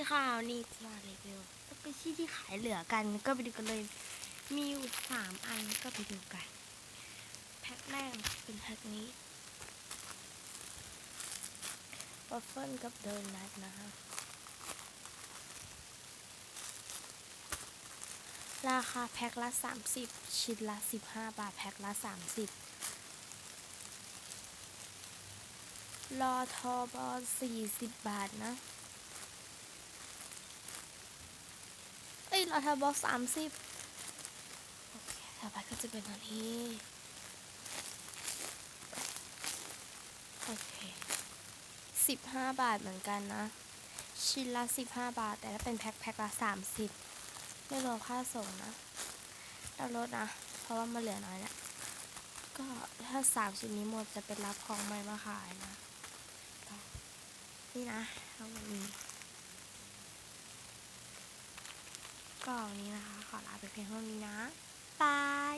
ดีค่ะวันนี่จะมารีวิวสเปเชียลที่ขายเหลือกันก็ไปดูกันเลย มีอยู่สามอันก็ไปดูกัน แพ็คแรกเป็นแพ็คนี้วัฟเฟิลกับโดนัทนะคะ ราคาแพ็คละ 30 ชิ้นละ 15 บาท แพ็คละ 30รอทอบอ40 บาทนะ เอ้ยรอทอบอ30โอเคต่อไปก็จะเป็นอันนี้โอเค15บห้าบาทเหมือนกันนะ ชิ้นละ15บห้าบาท แต่ถ้าเป็นแพ็คแพ็คละ30ไม่รวมค่าส่งนะแล้วลดนะ เพราะว่ามันเหลือน้อยเนี่ยก็ถ้าสามชิ้นนี้หมดจะเป็นรับของใหม่มาขายนะ นี่นะทั้งหมดนี้ ก็วันนี้นะคะ ขอลาไปเพียงเท่านี้นะ บาย